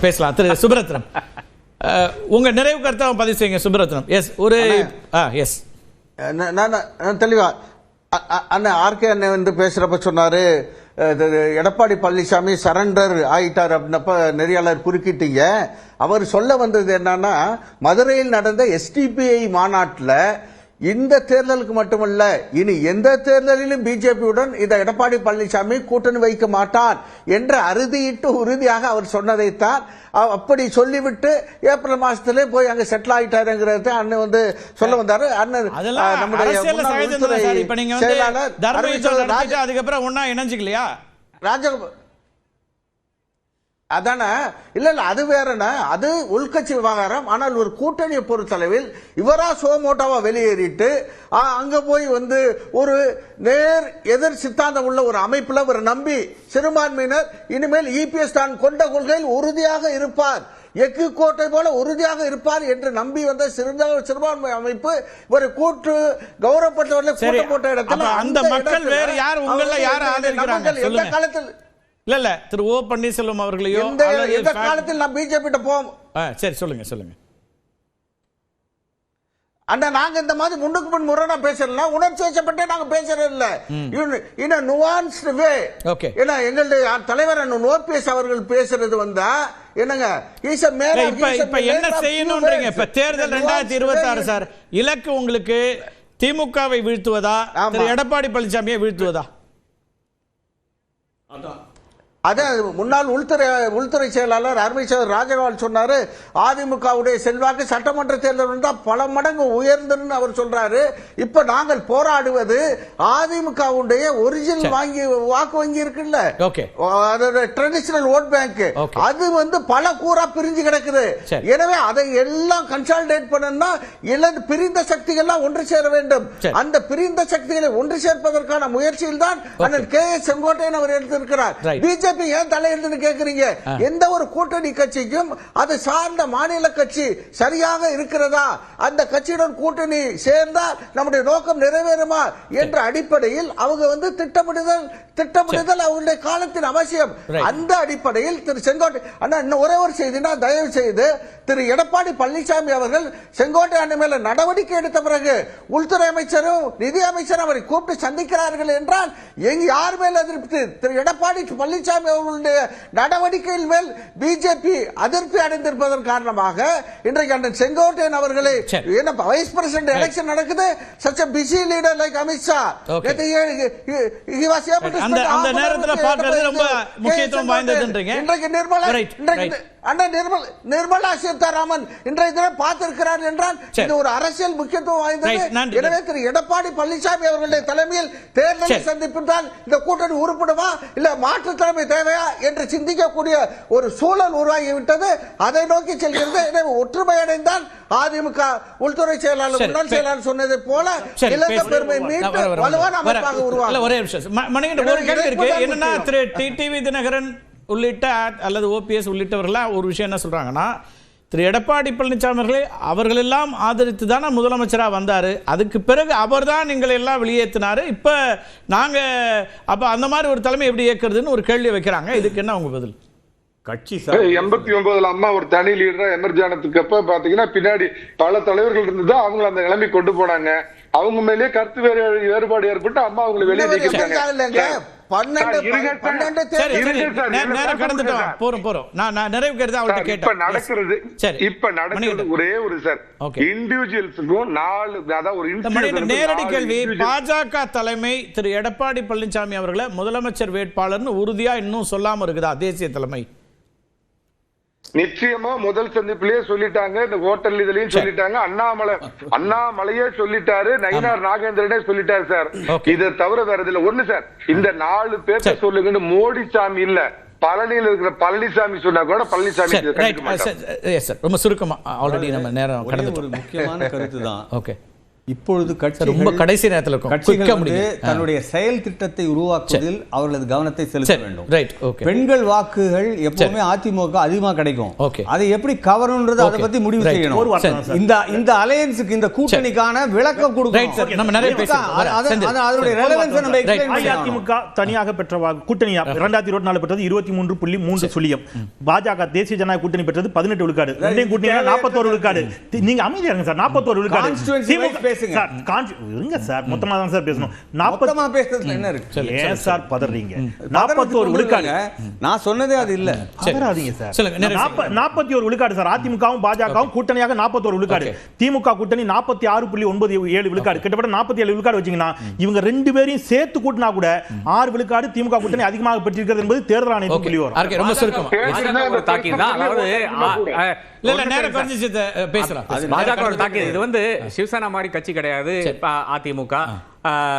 பேசலாம். திரு சுப்ரத்னம். உங்க நிறைவு கருத்தை பதிவு செய்யுங்க சுப்ரத்னம். எஸ் ஒரு எஸ் நான் தெளிவா. அ- அ- அண்ணன் ஆர்கே அண்ணன் வந்து பேசுறப்ப சொன்னாரு எடப்பாடி பழனிசாமி சரண்டர் ஆயிட்டார் அப்படின்னப்ப நெறியாளர் குறுக்கிட்டீங்க. அவர் சொல்ல வந்தது என்னன்னா மதுரையில் நடந்த எஸ்டிபிஐ மாநாட்டில் இந்த தேர்தலுக்கு மட்டுமல்ல இனி எந்த தேர்தலிலும் பிஜேபியுடன் இந்த எடப்பாடி பழனிசாமி கூட்டணி வைக்க மாட்டான் என்று அறுதியிட்டு உறுதியாக அவர் சொன்னதைத்தான் அப்படி சொல்லிவிட்டு ஏப்ரல் மாசத்திலே போய் அங்க செட்டில் ஆயிட்டாருங்கிறத அண்ணன் வந்து சொல்ல வந்தாரு. அண்ணன் நம்முடைய செயலாளர் அதுக்கப்புறம் ஒண்ணா இணைஞ்சுக்கலையா? ராஜகோபால் அதானே? இல்ல இல்ல அது வேறண்ணா அது உள்கட்சி விவகாரம் ஆனால் ஒரு கூட்டணியை பொறுத்தளவில் இவரா சோமோட்டாவா வெளியேறிட்டு அங்க போய் வந்து ஒரு நேர் எதிர் சித்தாந்தம் உள்ள ஒரு அமைப்புல ஒரு நம்பி சிறுபான்மையினர் இனிமேல் இபிஎஸ் தான் கொண்ட கொள்கையில் உறுதியாக இருப்பார். எக்கு கோட்டை போல உறுதியாக இருப்பார் என்று நம்பி வந்த சிறுபான்மை அமைப்பு ஒரு கூட்டு கௌரவப்பட்டவர்களை கூட்டம் போட்ட இடத்துல அந்த மக்கள் வேறு யார்? உங்கள யார் ஆதரிக்கிறாங்க? எந்த. காலத்தில் இல்ல இல்ல திரு ஓ பன்னீர்செல்வம் அவர்களையோ எந்த காலத்தில் நான் பிஜேபி போவோம்? சரி சொல்லுங்க சொல்லுங்க. அண்ணா நாங்க இந்த மாதிரி முன்னுக்கு முன் முரணா பேசல உணர்ச்சி வச்சப்பட்டே நாங்க பேசுறது இல்ல. இன் நுவான்ஸ்டு வே Okay. ஏன்னா எங்களுடைய தலைவர் அண்ணன் ஓபிஎஸ் அவர்கள் பேசுறது வந்தா என்னங்க இஸ் இல்ல, of- இப்ப இப்ப என்ன செய்யணும்ன்றீங்க. இப்ப தேர்தல் In a ரெண்டாயிரத்தி nuanced இருபத்தி ஆறு way, சார் இலக்கு உங்களுக்கு திமுகவை வீழ்த்துவதா. திரு எடப்பாடி பழனிசாமியை வீழ்த்துவதா? அது முன்னாள் உள்துறை உள்துறை செயலாளர் அருமை சகோதரர் ராஜகோபால் சொன்னாரு அதிமுகவுடைய செல்வாக்கு சட்டமன்ற தேர்தல் வந்தா பல மடங்கு உயர்ந்துன்னு அவர் சொல்றாரு இப்ப நாங்கள் போராடுவது அதிமுகவுடைய ஒரிஜினல் வாங்கி வாக்கு வங்கி இருக்குல்ல. அதோட ட்ரெடிஷனல் ஓட் பேங்க். அது வந்து பல கூறா பிரிஞ்சு கிடக்குது. எனவே அதை எல்லாம் கன்சாலிடேட் பண்ணணும்னா இழந்து பிரிந்த சக்திகள்லாம் ஒன்று சேர வேண்டும். அந்த பிரிந்த சக்திகளை ஒன்று சேர்ப்பதற்கான முயற்சியில் தான் அண்ணன் கே எஸ் செங்கோட்டையன் அவர் எடுத்திருக்கிறார் Right. பிஜேபி ஏன் தலையிட்டு கேக்குறீங்க? எந்த ஒரு கூட்டணி கட்சிக்கும் அது சார்ந்த மாநில கட்சி சரியாக இருக்கிறதா? அந்த கட்சியுடன் கூட்டணி சேர்ந்தால் நம்முடைய நோக்கம் நிறைவேறுமா என்ற அடிப்படையில் அவங்க வந்து திட்டமிடுதல் திட்டமிடுதல் அவங்களுடைய காலத்தின் அவசியம். அந்த அடிப்படையில் திரு செங்கோட்டை அண்ணா இன்னும் ஒரே ஒரு செய்தினா தயவு செய்து திரு எடப்பாடி பழனிசாமி அவர்கள் செங்கோட்டை அண்ணன் மேல நடவடிக்கை எடுத்த பிறகு உள்துறை அமைச்சரும் நிதி அமைச்சரும் அவரை கூப்பிட்டு சந்திக்கிறார்கள் என்றால் எங்க யார் மேல் அதிருப்தி திரு எடப்பாடி பழனிசாமி அவர்களுடைய நடவடிக்கையில் மேல் பிஜேபி அதிருப்தி அடைந்திருப்பதன் காரணமாக இன்றைக்கு அண்ணன் செங்கோட்டையன் அவர்களை. என்ன வைஸ் பிரசிடென்ட் எலெக்ஷன் நடக்குது such busy leader like Amit Shah. இன்றைக்கு நிர்மலா. அண்ணா நிர்மல் நிர்மலா சீதாராமன் இன்றைய தினம் பார்த்திருக்கிறார் என்றால். இது ஒரு அரசியல் முக்கியத்துவம் வாய்ந்தது. எனவே திரு எடப்பாடி பழனிசாமி அவர்களுடைய தலைமையில் தேர்தலை. சந்திப்பிட்டால் இந்த கூட்டணி உருப்படுமா இல்ல மாற்று தலைமை தேவையா என்று சிந்திக்கக்கூடிய ஒரு சூழல் உருவாகிவிட்டது அதை நோக்கி செல்கிறது எனவே ஒற்றுமை அடைந்தால் அதிமுக உள்துறை செயலாளர் முன்னாள் செயலாளர் சொன்னதை போல பேசுங்க. பெருமை வர- வலுவான அமைப்பாக உருவாகும் ஒரே நிமிஷம். என்னன்னா. திரு டிடிவி தினகரன் உள்ளிட்ட அல்லது ஓபிஎஸ் உள்ளிட்டவர்களாம் ஒரு விஷயம் என்ன சொல்றாங்கன்னா திரு எடப்பாடி பழனிசாமி அவர்களே அவர்கள் எல்லாம் ஆதரித்து தானே முதலமைச்சராக வந்தார். அதுக்கு பிறகு அவர் தான் எங்களை எல்லாம் வெளியேற்றினாரு. இப்போ நாங்கள் அப்போ அந்த மாதிரி ஒரு தலைமை எப்படி இயக்குறதுன்னு ஒரு கேள்வி வைக்கிறாங்க. இதுக்கு என்ன உங்க பதில்? கட்சி சார் எண்பத்தி ஒன்பதுல அம்மா ஒரு தனி லீடரா எமர்ஜ் ஆனதுக்கு அப்ப பாத்தீங்கன்னா பின்னாடி பல தலைவர்கள் இருந்தது அவங்க அந்த நிலைமை கொண்டு போனாங்க. அவங்க மேலேயே கருத்து வேறு வேறுபாடு ஏற்பட்டு அம்மா அவங்களை வெளியே இன்னொரு நேரடி கேள்வி பாஜக தலைமை திரு எடப்பாடி பழனிசாமி அவர்களை முதலமைச்சர் வேட்பாளர்னு உறுதியா இன்னும் சொல்லாம இருக்குதா தேசிய தலைமை? நிச்சயமா முதல் சந்திப்பிலேயே சொல்லிட்டாங்க இந்த ஹோட்டல் இதுலயும் சொல்லிட்டாங்க. அண்ணாமலை அண்ணாமலையே சொல்லிட்டாரு. நயினார் நாகேந்திரனே சொல்லிட்டாரு சார். இதை தவிர வேற இதுல ஒண்ணு சார். இந்த நாலு பேர்த்த. சொல்லுங்கன்னு மோடி சாமி இல்ல. பழனியில இருக்கிற பழனிசாமி சொன்னா கூட பழனிசாமி ரொம்ப சுருக்கமா ஆல்ரெடி நம்ம நேரம் ஒரு கடந்துட்டோம் முக்கியமான கருத்து தான் ஓகே இப்பொழுது கட்சிகள் ரொம்ப கடைசி நேரத்தில் இருக்கும். கட்சிகள் தன்னுடைய செயல் திட்டத்தை உருவாக்குவதில் அவர்களது கவனத்தை செலுத்த வேண்டும். ரைட் ஓகே பெண்கள் வாக்குகள் எப்பவுமே அதிமுக அதிகமா கிடைக்கும். Okay. அதை எப்படி கவரணும்ன்றது அதை. பத்தி முடிவு. செய்யணும். இந்த இந்த அலையன்ஸுக்கு இந்த கூட்டணிக்கான விளக்கம் Right, sir. கொடுக்கணும் நம்ம நிறைய அதனுடைய. ரெலவன்ஸை நம்ம. அஇஅதிமுக தனியாக பெற்ற வாக்கு கூட்டணி இரண்டாயிரத்தி இருபத்தி நாலு பெற்றது இருபத்தி மூன்று புள்ளி மூன்று சுழியம். பாஜக தேசிய ஜனநாயக கூட்டணி பெற்றது பதினெட்டு விழுக்காடு. ரெண்டையும் கூட்டணி நாற்பத்தோரு விழுக்காடு. நீங்க அமைதியா இருங்க சார் நாற்பத்தோரு விழுக்காடு. பேசுங்க. சார் இருங்க சார் மொத்தமா தான் சார் பேசணும். நாற்பத்தி மொத்தமா பேசுறதுல என்ன இருக்கு? ஏன் சார் பதறீங்க? நாற்பத்தோரு ஒண்ணும் விழுக்காடு. நான் சொன்னதே அது இல்ல. பதறாதீங்க சார். நாற்பத்தி ஒரு விழுக்காடு சார். அதிமுகவும் பாஜகவும் கூட்டணியாக நாற்பத்தோரு விழுக்காடு. Okay. திமுக கூட்டணி நாற்பத்தி ஆறு புள்ளி ஒன்பது ஏழு விழுக்காடு. கிட்டத்தட்ட நாற்பத்தி ஏழு விழுக்காடு வச்சீங்கன்னா இவங்க ரெண்டு பேரையும் சேர்த்து கூட்டினா கூட ஆறு விழுக்காடு திமுக கூட்டணி அதிகமாக பெற்றிருக்கிறது என்பது தேர்தல் ஆணையத்தின் புள்ளி வரும் ரொம்ப சுருக்கமா. இல்ல நேரம் குறைஞ்சிச்சு பேசலாம் பாஜக இது வந்து சிவசேனா மாதிரி கட்சி கிடையாது அதிமுக.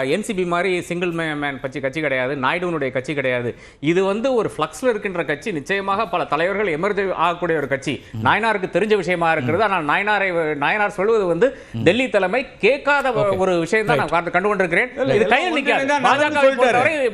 என்சிபி மாதிரி சிங்கிள் மேன் கட்சி கட்சி கிடையாது. நாயுடுனுடைய கட்சி கிடையாது. இது வந்து ஒரு ஃப்ளக்ஸ்ல இருக்கின்ற கட்சி. நிச்சயமாக பல தலைவர்கள் எமர்ஜ் ஆகக்கூடிய ஒரு கட்சி. நாயனாருக்கு தெரிஞ்ச விஷயமா இருக்கிறது ஆனால் நாயனாரை நாயனார் சொல்வது வந்து டெல்லி தலைமை கேட்காத ஒரு விஷயம் தான் நான் கண்டு- கண்டு கொண்டிருக்கிறேன் இது கையில் நல்லதுன்னு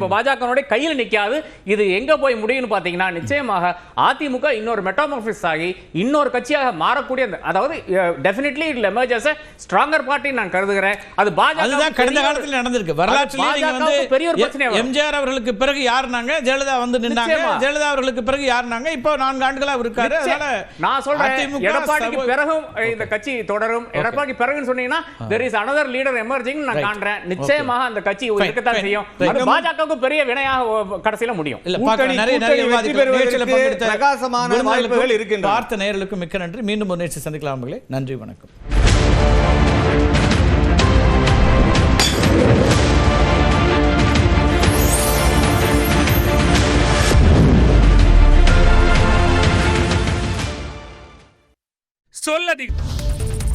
பாஜக பாஜகனுடைய கையில் நிக்காது. இது எங்க போய் முடியும்னு பாத்தீங்கன்னா நிச்சயமாக அதிமுக இன்னொரு மெட்டாமார்பிஸ் ஆகி இன்னொரு கட்சியாக மாறக்கூடிய அதாவது definitely it emerge as stronger party நான் கருதுகிறேன். அது பாஜக கடந்த காலத்துல நடந்திருக்கு. வரலாற்றிலே நீங்க வந்து பாஜகவுக்கு பெரிய ஒரு. எம்ஜிஆர் அவர்களுக்கு பிறகு யாருனாங்க? ஜெயலலிதா வந்து நின்னாங்க. ஜெயலலிதா அவர்களுக்கு பிறகு யாருனாங்க? இப்போ நான்கு ஆண்டுகளா இருக்காரு. அதனால நான் சொல்றேன் எடப்பாடிக்கு பிறகும் இந்த கட்சி தொடரும். எடப்பாடிக்கு பிறகுன்னு சொன்னீங்கன்னா there is another leader emerging நான். காண்றேன். நிச்சயமாக அந்த கட்சி இருக்கத்தான். செய்யும். அது பாஜகவுக்கு பெரிய வினையாக கடைசியில முடியும். பிரகாசமான வாய்ப்புகள் இருக்கின்றன. பார்த்த நேயர்களுக்கும் மிக்க நன்றி. மீண்டும் ஒரு நிகழ்ச்சி சந்திக்கலாம் நன்றி வணக்கம். dikkat.